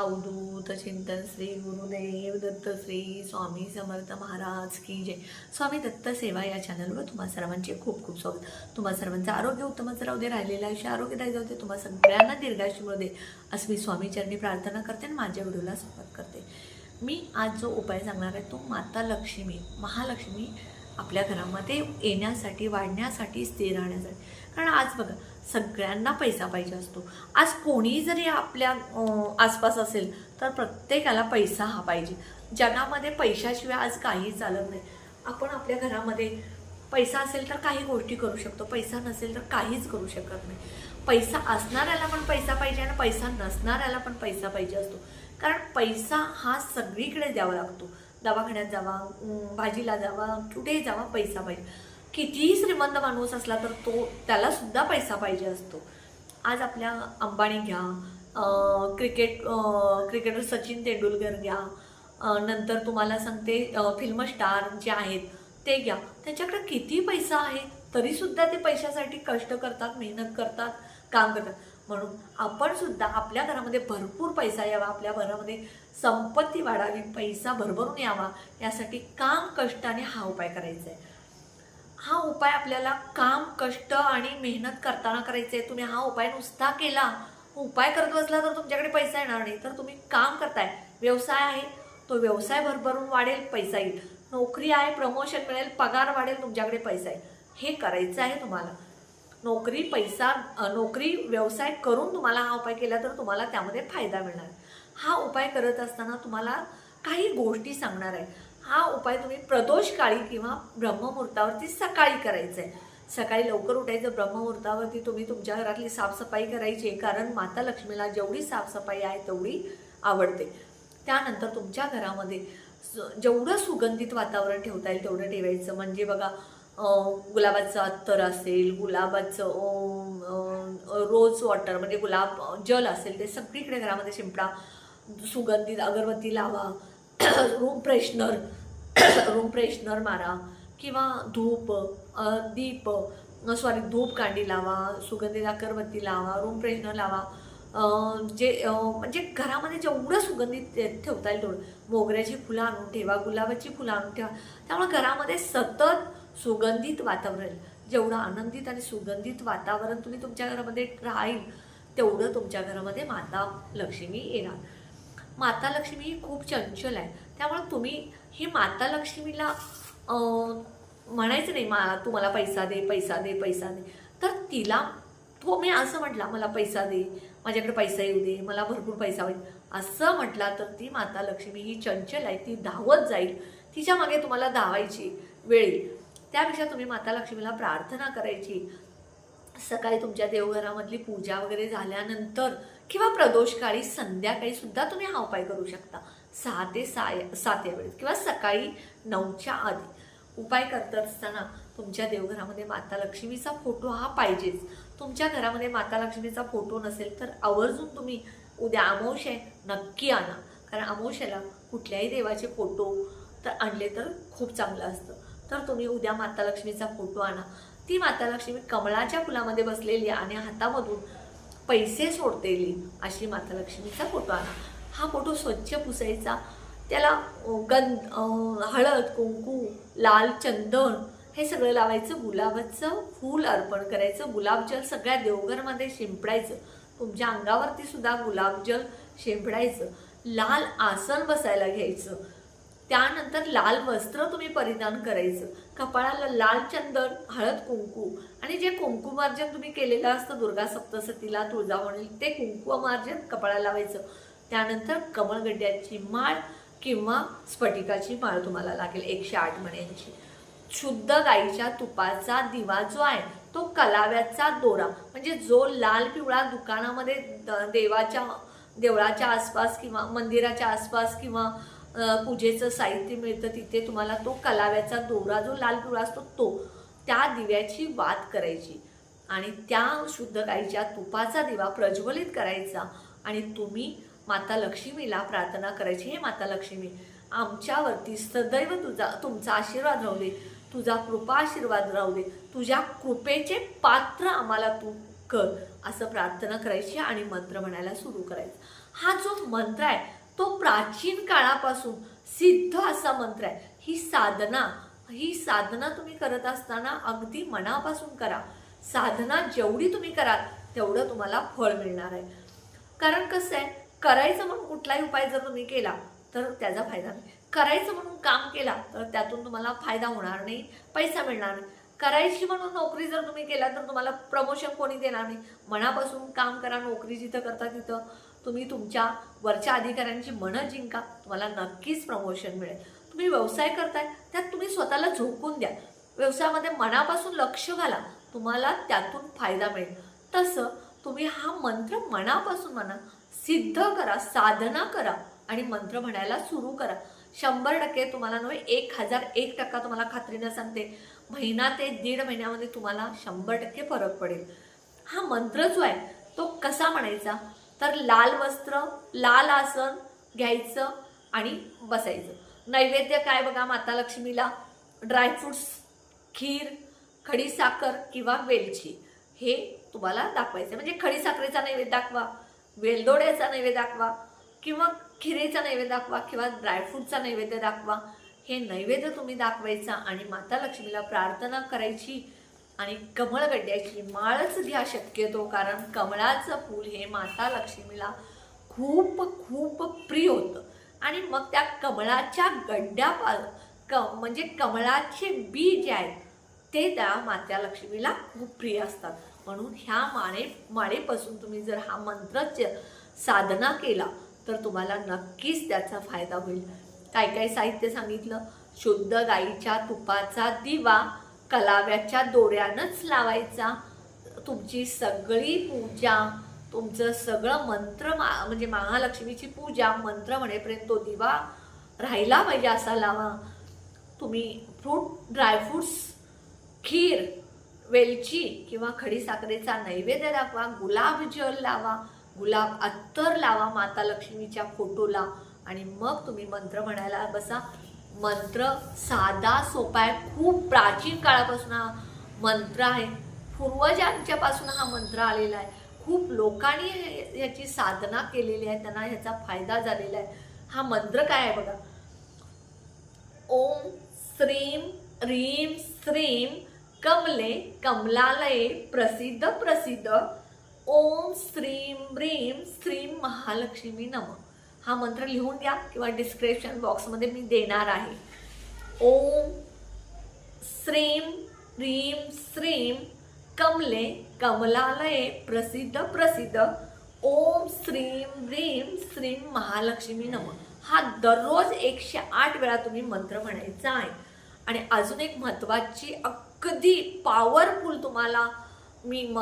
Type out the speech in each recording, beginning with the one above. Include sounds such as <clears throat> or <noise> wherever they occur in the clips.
अवधूत चिंतन श्री गुरुदेव दत्त श्री स्वामी समर्थ महाराज की जय. स्वामी दत्त सेवा या चॅनलवर तुम्हा सर्वांचे खूप खूप स्वागत. तुम्हा सर्वांचं आरोग्य उत्तमच राहू दे राहिलेलं आयुष्य आरोग्यदायी जाऊ दे तुम्हा सगळ्यांना दीर्घायुष्य मिळू दे असं मी स्वामीचरणी प्रार्थना करते आणि माझ्या व्हिडिओला सुरुवात करते. मी आज जो उपाय सांगणार आहे तो माता लक्ष्मी महालक्ष्मी आपल्या घरामध्ये येण्यासाठी वाढण्यासाठी स्थिर राहण्यासाठी. कारण आज बघा सगळ्यांना पैसा पाहिजे असतो. आज कोणी जरी आपल्या आसपास असेल तर प्रत्येकाला पैसा हा पाहिजे. जगामध्ये पैशाशिवाय आज काही चालत नाही. आपण आपल्या घरामध्ये पैसा असेल तर काही गोष्टी करू शकतो. पैसा नसेल तर काहीच करू शकत नाही. पैसा असणाऱ्याला पण पैसा पाहिजे आणि पैसा नसणाऱ्याला पण पैसा पाहिजे असतो. कारण पैसा हा सगळीकडे द्यावा लागतो. दवाखान्यात जावा भाजीला जावा कुठेही जावा पैसा पाहिजे. कितीही श्रीमंत माणूस असला तर तो त्यालासुद्धा पैसा पाहिजे असतो. आज आपल्या अंबानी घ्या क्रिकेट क्रिकेटर सचिन तेंडुलकर घ्या नंतर तुम्हाला सांगते फिल्म स्टार जे आहेत ते घ्या. त्यांच्याकडे किती पैसा आहे तरीसुद्धा ते पैशासाठी कष्ट करतात मेहनत करतात काम करतात. म्हणून आपण सुद्धा आपल्या घरामध्ये भरपूर पैसा यावा आपल्या घरामध्ये संपत्ती वाढावी पैसा भरभरून यावा यासाठी काम कष्ट आणि हा उपाय करायचा आहे हा उपाय आपल्याला काम कष्ट आणि मेहनत करताना करायचं आहे तुम्ही हा उपाय नुसता केला उपाय करत बसला तर तुमच्याकडे पैसा येणार नाही. तर तुम्ही काम करताय. व्यवसाय आहे तो व्यवसाय भरभरून वाढेल पैसा येईल. नोकरी आहे प्रमोशन मिळेल पगार वाढेल तुमच्याकडे पैसा आहे. हे करायचं आहे तुम्हाला. नोकरी पैसा नोकरी व्यवसाय करून तुम्हाला हा उपाय केला तर तुम्हाला त्यामध्ये फायदा मिळणार. हा उपाय करत असताना तुम्हाला काही गोष्टी सांगणार आहे. हा उपाय तुम्ही प्रदोष काळी किंवा ब्रह्ममुहूर्तावरती सकाळी करायचा आहे सकाळी लवकर उठायचं ब्रह्ममुहूर्तावरती तुम्ही तुमच्या घरातली साफसफाई करायची आहे कारण माता लक्ष्मीला जेवढी साफसफाई आहे तेवढी आवडते. त्यानंतर तुमच्या घरामध्ये जेवढं सुगंधित वातावरण ठेवता येईल तेवढं ठेवायचं. म्हणजे बघा गुलाबाचं अत्तर असेल गुलाबाचं रोज वॉटर म्हणजे गुलाब जल असेल ते सगळीकडे घरामध्ये शिंपडा सुगंधित अगरबत्ती लावा रूम फ्रेशनर रूम फ्रेशनर मारा किंवा धूप दीप सॉरी धूप कांडी लावा सुगंधित अगरबत्ती लावा रूम फ्रेशनर लावा. जे म्हणजे घरामध्ये जेवढं सुगंधित ते- ठेवता येईल तेवढं. मोगऱ्याची फुलं आणून ठेवा गुलाबाची फुलं आणून ठेवा. त्यामुळे घरामध्ये सतत सुगंधित वातावरण. जेवढं आनंदित आणि सुगंधित वातावरण तुम्ही तुमच्या घरामध्ये राहील तेवढं तुमच्या घरामध्ये माता लक्ष्मी येणार. माता लक्ष्मी ही खूप चंचल आहे. त्यामुळे तुम्ही ही माता लक्ष्मीला म्हणायचं नाही मा तुम्हाला पैसा दे पैसा दे पैसा दे. तर तिला तो मी असं म्हटला मला पैसा दे माझ्याकडे पैसा येऊ दे मला भरपूर पैसा होईल. असं म्हटला तर ती माता लक्ष्मी ही चंचल आहे ती धावत जाईल. तिच्यामागे तुम्हाला धावायची वेळ त्यापेक्षा तुम्ही माता लक्ष्मीला प्रार्थना करायची. सकाळी तुमच्या देवघरामधली पूजा वगैरे झाल्यानंतर किंवा प्रदोषकाळी संध्याकाळी सुद्धा तुम्ही हा उपाय करू शकता. सहा ते साय सात या वेळेस किंवा सकाळी नऊच्या आधी. उपाय करत असताना तुमच्या देवघरामध्ये माता लक्ष्मीचा फोटो हा पाहिजेच. तुमच्या घरामध्ये माता लक्ष्मीचा फोटो नसेल तर आवर्जून तुम्ही उद्या अमावश्य नक्की आणा. कारण अमावश्याला कुठल्याही देवाचे फोटो तर आणले तर खूप चांगलं असतं. तर तुम्ही उद्या माता लक्ष्मीचा फोटो आणा. ती माता लक्ष्मी कमळाच्या फुलामध्ये बसलेली आणि हातामधून पैसे सोडतेली अशी माता लक्ष्मीचा फोटो आणा. हा फोटो स्वच्छ पुसायचा. त्याला अं, गंध हळद कुंकू लाल चंदन हे सगळं लावायचं. गुलाबाचं फूल अर्पण करायचं. गुलाबजल सगळ्या देवघरमध्ये शिंपडायचं. तुमच्या अंगावरती सुद्धा गुलाबजल शिंपडायचं. लाल आसन बसायला घ्यायचं. त्यानंतर लाल वस्त्र तुम्ही परिधान करायचं. कपाळाला लाल चंदन हळद कुंकू आणि जे कुंकुमार्जन तुम्ही केलेलं असतं दुर्गा सप्तसतीला तुळजावणी ते कुंकुमार्जन कपाळाला लावायचं. त्यानंतर कमळगड्ड्याची माळ किंवा स्फटिकाची माळ तुम्हाला लागेल एकशे आठ मण्यांची. शुद्ध गाईच्या तुपाचा दिवा जो आहे तो कलाव्याचा दोरा. म्हणजे जो लाल पिवळा दुकानामध्ये देवाच्या देवळाच्या आसपास किंवा मंदिराच्या आसपास किंवा पूजेचं साहित्य मिळतं तिथे तुम्हाला तो कलाव्याचा दोरा जो लाल पिवळा असतो तो त्या दिव्याची वात करायची. आणि त्या शुद्ध गाईच्या तुपाचा दिवा प्रज्वलित करायचा. आणि तुम्ही माता लक्ष्मीला प्रार्थना करायची हे माता लक्ष्मी आमच्यावरती सदैव तुझा तुमचा आशीर्वाद राहू दे तुझा कृपा आशीर्वाद राहू दे तुझ्या कृपेचे पात्र आम्हाला तू कर असं प्रार्थना करायची आणि मंत्र म्हणायला सुरू करायचं. हा जो मंत्र आहे तो प्राचीन काळापासून सिद्ध असा मंत्र आहे. ही साधना ही साधना तुम्ही करत असताना अगदी मनापासून करा. साधना जेवढी तुम्ही कराल तेवढं तुम्हाला फळ मिळणार आहे. कारण कसं आहे करायचं म्हणून कुठलाही उपाय जर तुम्ही केला तर त्याचा फायदा नाही. करायचं म्हणून काम केला तर त्यातून तुम्हाला फायदा होणार नाही पैसा मिळणार नाही. करायची म्हणून नोकरी जर तुम्ही केला तर तुम्हाला प्रमोशन कोणी देणार नाही. मनापासून काम करा नोकरी जिथं करता तिथं. तुम्ही तुमच्या वरच्या अधिकाऱ्यांची मनं जिंका. तुम्हाला नक्कीच प्रमोशन मिळेल. तुम्ही व्यवसाय करताय त्यात तुम्ही स्वतःला झोकून द्या. व्यवसायामध्ये मनापासून लक्ष घाला. तुम्हाला त्यातून फायदा मिळेल. तसं तुम्ही हा मंत्र मनापासून म्हणा सिद्ध करा साधना करा आणि मंत्र म्हणायला सुरू करा. शंभर टक्के तुम्हाला नव्हे एक हजार एक टक्का तुम्हाला खात्रीनं सांगते. महिना ते दीड महिन्यामध्ये तुम्हाला शंभर टक्के फरक पडेल. हा मंत्र जो आहे तो कसा म्हणायचा? तर लाल वस्त्र लाल आसन घ्यायचं आणि बसायचं. नैवेद्य काय बघा माता लक्ष्मीला ड्रायफ्रुट्स खीर खडीसाखर किंवा वेलची. हे तुम्हाला दाखवायचं म्हणजे खडीसाखरेचा नैवेद्य दाखवा वेलदोड्याचा नैवेद्य दाखवा किंवा खिरेचा नैवेद्य दाखवा किंवा ड्रायफ्रूटचा नैवेद्य दाखवा. हे नैवेद्य तुम्ही दाखवायचा आणि माता लक्ष्मीला प्रार्थना करायची. आणि कमळगड्ड्याची माळच घ्या शक्यतो कारण कमळाचं फूल हे माता लक्ष्मीला खूप खूप प्रिय होतं. आणि मग त्या कमळाच्या गड्ड्यापा क म्हणजे कमळाचे बी जे आहेत ते त्या मात्या लक्ष्मीला खूप प्रिय असतात. म्हणून ह्या माळे माळेपासून तुम्ही जर हा मंत्र साधना केला तर तुम्हाला नक्कीच त्याचा फायदा होईल. काय काय साहित्य सांगितलं? शुद्ध गाईच्या तुपाचा दिवा कलाव्याच्या दोऱ्यानंच लावायचा. तुमची सगळी पूजा तुमचं सगळं मंत्र मा म्हणजे महालक्ष्मीची पूजा मंत्र म्हणेपर्यंत तो दिवा राहिला पाहिजे असा लावा. तुम्ही फ्रूट ड्रायफ्रूट्स खीर वेलची किंवा खडीसाखरेचा नैवेद्य दाखवा गुलाब जल लावा गुलाब अत्तर लावा माता लक्ष्मीच्या फोटोला आणि मग तुम्ही मंत्र म्हणायला बसा. मंत्र साधा सोपा आहे. खूप प्राचीन काळापासून हा मंत्र आहे. पूर्वजांच्यापासून हा मंत्र आलेला आहे. खूप लोकांनी याची ह्याची साधना केलेली आहे. त्यांना ह्याचा फायदा झालेला आहे. हा मंत्र काय आहे बघा? ओम श्रीम ह्रीम श्रीम कमले कमलालये प्रसिद्ध प्रसिद्ध. ओम श्रीम ह्रीम श्रीम महालक्ष्मी नमः. हा मंत्र लिहून घ्या किंवा डिस्क्रिप्शन बॉक्समध्ये मी देणार आहे. ओम श्रीम ह्रीम श्रीम कमले कमलालये प्रसिद्ध प्रसिद्ध. ओम श्रीम ह्रीम श्रीम महालक्ष्मी नम. हा दररोज एकशे आठ वेळा तुम्ही मंत्र म्हणायचा आहे. आणि अजून एक महत्त्वाची अगदी पॉवरफुल तुम्हाला मी म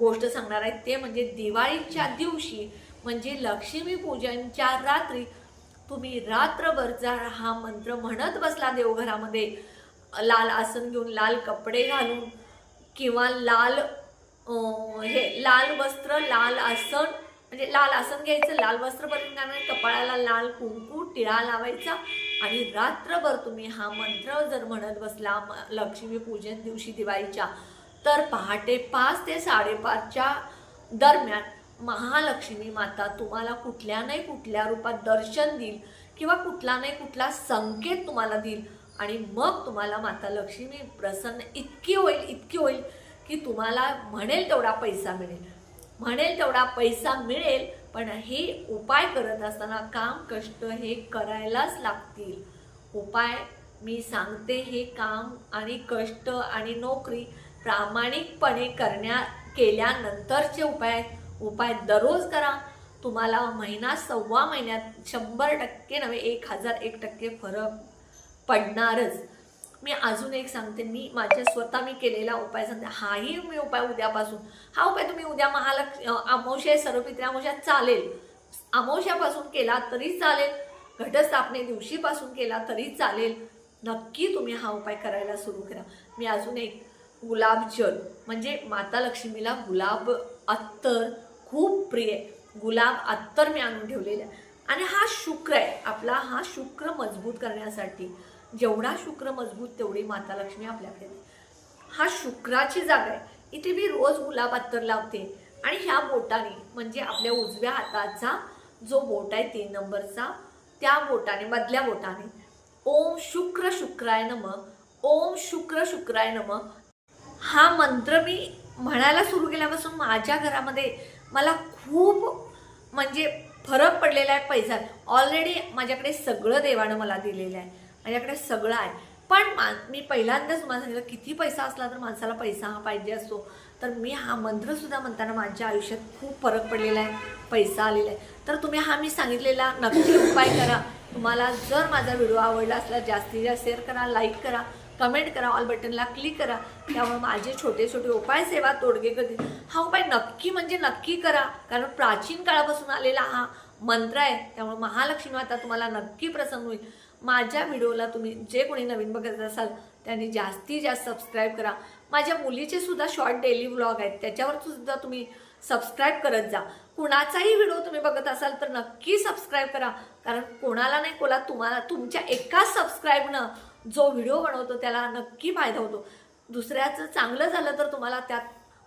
गोष्ट सांगणार आहे. ते म्हणजे दिवाळीच्या दिवशी म्हणजे लक्ष्मीपूजनच्या रात्री तुम्ही रात्रभर जर हा मंत्र म्हणत बसला देवघरामध्ये. लाल आसन घेऊन लाल कपडे घालून किंवा लाल हे लाल वस्त्र लाल आसन म्हणजे लाल आसन घ्यायचं लाल वस्त्र परिधान कपाळाला लाल कुंकू टिळा लावायचा आणि रात्रभर तुम्ही हा मंत्र जर म्हणत बसला म- लक्ष्मीपूजन दिवशी दिवाळीच्या तर पहाटे पाच ते साडेपाचच्या दरम्यान महालक्ष्मी माता तुम्हाला कुठल्या नाही कुठल्या रूपात दर्शन देईल किंवा कुठला नाही कुठला संकेत तुम्हाला देईल. आणि मग तुम्हाला माता लक्ष्मी प्रसन्न इतकी होईल इतकी होईल की तुम्हाला म्हणेल तेवढा पैसा मिळेल. म्हणेल तेवढा पैसा मिळेल पण हे उपाय करत असताना काम कष्ट हे करायलाच लागतील. उपाय मी सांगते हे काम आणि कष्ट आणि नोकरी प्रामाणिकपणे करण्या केल्यानंतरचे उपाय आहेत. उपाय दररोज करा. तुम्हाला महिना सव्वा महिन्यात शंभर टक्के नव्हे एक हजार एक टक्के फरक पडणारच. मी अजून एक सांगते मी माझ्या स्वतः मी केलेला उपाय सांगते. हाही मी उपाय उद्यापासून. हा उपाय तुम्ही उद्या महालक्ष अमावश्या सर्वपित्री अमावस्या चालेल. अमावश्यापासून केला तरी चालेल. घटस्थापने दिवशीपासून केला तरी चालेल. नक्की तुम्ही हा उपाय करायला सुरू करा. मी अजून एक गुलाबजल म्हणजे माता लक्ष्मीला गुलाब अत्तर खूप प्रिय आहे गुलाब अत्तर मी आणून ठेवलेला आहे. आणि हा शुक्र आहे आपला हा शुक्र मजबूत करण्यासाठी. जेवढा शुक्र मजबूत तेवढी माता लक्ष्मी आपल्याकडे हा शुक्राची जागा आहे. इथे मी रोज गुलाब अत्तर लावते. आणि ह्या बोटाने म्हणजे आपल्या उजव्या हाताचा जो बोट आहे तीन नंबरचा त्या बोटाने मधल्या बोटाने ओम शुक्र शुक्राय नम ओम शुक्र शुक्राय नम. हा मंत्र मी म्हणायला सुरू केल्यापासून माझ्या घरामध्ये मला खूप म्हणजे फरक पडलेला आहे पैसा. ऑलरेडी माझ्याकडे सगळं देवानं मला दिलेलं आहे. माझ्याकडे सगळं आहे. पण मा मी पहिल्यांदाच तुम्हाला सांगितलं किती पैसा असला तर माणसाला पैसा हा पाहिजे असतो. तर मी हा मंत्रसुद्धा म्हणताना माझ्या आयुष्यात खूप फरक पडलेला आहे. पैसा आलेला आहे. तर तुम्ही हा मी सांगितलेला नक्की उपाय करा. तुम्हाला जर माझा व्हिडिओ आवडला असला जास्तीत जास्त शेअर करा लाईक करा. कमेंट करा ऑल बटनला क्लिक करा. त्यामुळे माझे छोटे छोटे उपाय सेवा तोडगे करतील हा उपाय नक्की म्हणजे नक्की करा. कारण प्राचीन काळापासून आलेला हा मंत्र आहे. त्यामुळे महालक्ष्मी माता तुम्हाला नक्की प्रसन्न होईल. माझ्या व्हिडिओला तुम्ही जे कोणी नवीन बघत असाल त्यांनी जास्तीत जास्त सबस्क्राईब करा. माझ्या मुलीचे सुद्धा शॉर्ट डेली व्लॉग आहेत. त्याच्यावर सुद्धा तुम्ही सबस्क्राईब करत जा. कुणाचाही व्हिडिओ तुम्ही बघत असाल तर नक्की सबस्क्राईब करा. कारण कोणाला नाही कोणा तुम्हाला तुमच्या एकाच सबस्क्राईबनं जो व्हिडिओ बनवतो त्याला नक्की फायदा होतो. दुसऱ्याचं चांगलं झालं तर तुम्हाला त्यात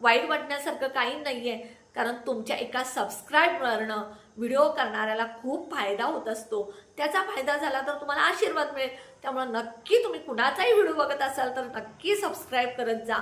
वाईट वाटण्यासारखं काही नाही आहे कारण तुमच्या एका सबस्क्राईबवरनं व्हिडिओ करणाऱ्याला खूप फायदा होत असतो. त्याचा फायदा झाला तर तुम्हाला आशीर्वाद मिळेल. त्यामुळं नक्की तुम्ही कुणाचाही व्हिडिओ बघत असाल तर नक्की सबस्क्राईब करत जा.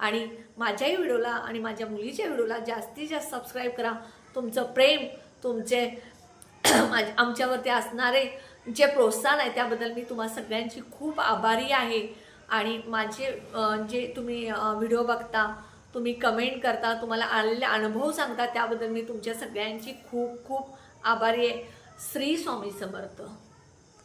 आणि माझ्याही व्हिडिओला आणि माझ्या मुलीच्या व्हिडिओला जास्तीत जास्त सबस्क्राईब करा. तुमचं प्रेम तुमचे माझ्या <clears throat> आमच्यावरती असणारे जे प्रोत्साहन आहे त्याबद्दल मी तुम्हा सगळ्यांची खूप आभारी आहे. आणि माझे जे तुम्ही व्हिडिओ बघता तुम्ही कमेंट करता तुम्हाला आलेले अनुभव सांगता त्याबद्दल मी तुमच्या सगळ्यांची खूप खूप आभारी आहे. श्री स्वामी समर्थ.